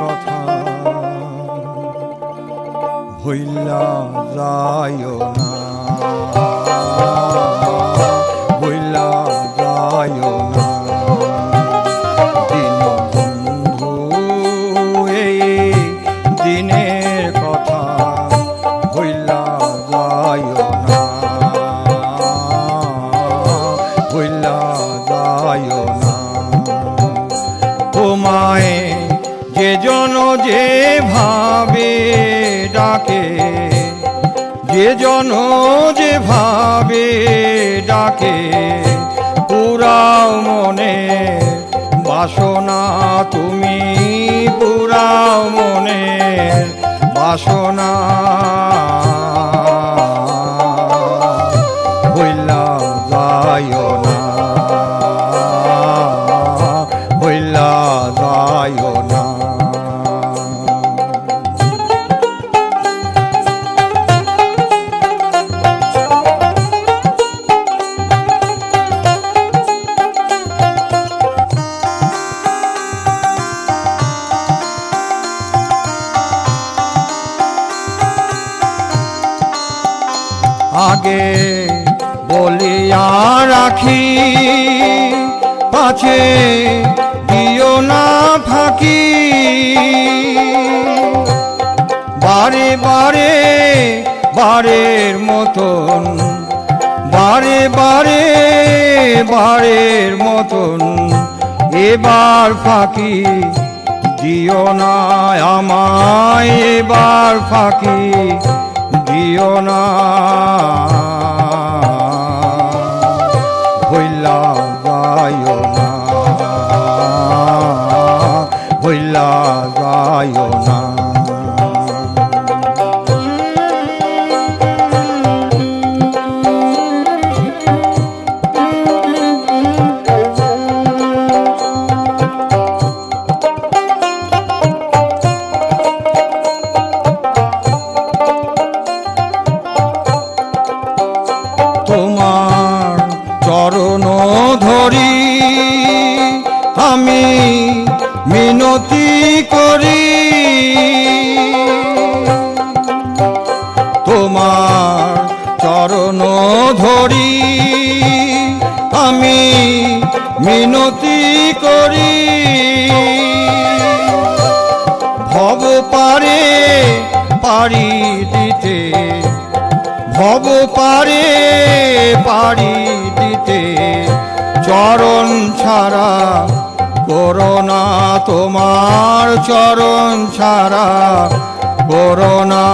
কথা। ভইলা যায় না। যে জন যে ভাবে ডাকে, যে জন যে ভাবে ডাকে, পুরাও মনে বাসনা তুমি, পুরাও মনে বাসনা। হইলা যায় না। হইলা না। আগে বলিয়া রাখি, পাছে দিও না ফাঁকি। বারে বারে বারের মতন, বারে বারে বারের মতন, এবার ফাঁকি দিও না আমায়, এবার ফাঁকি দিও না। হইলা যায়ও না। হইলা যায়ও না। মিনতি করি। তোমার চরণ ধরি। আমি মিনতি করি। ভব পারে পারি দিতে ভব পারে পারি দিতে, চরণ ছাড়া করোনা তোমার চরণ ছাড়া করোনা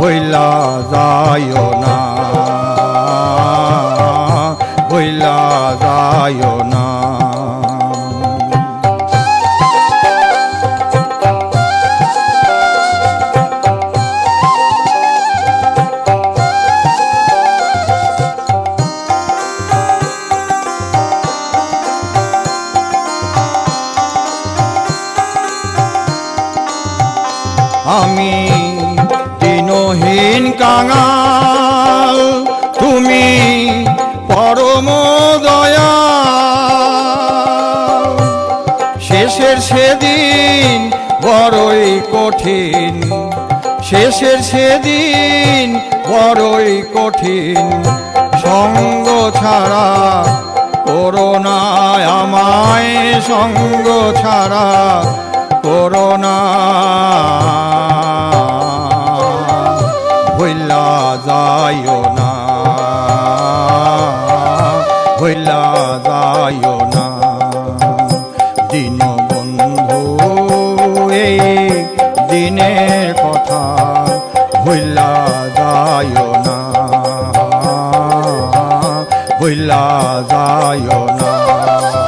হইলা যায় না হইলা যায় না। আমি দিনহীন কাঙাল, তুমি পরম দয়া শেষের সেদিন বড়ই কঠিন, শেষের সেদিন বড়ই কঠিন। সঙ্গ ছাড়া করোনায় আমায়, সঙ্গ ছাড়া করোনা যাইও না। হইলা যাইও না। দিন বন্ধু এই দিনের কথা হইলা যাইও না। হইলা যাইও না।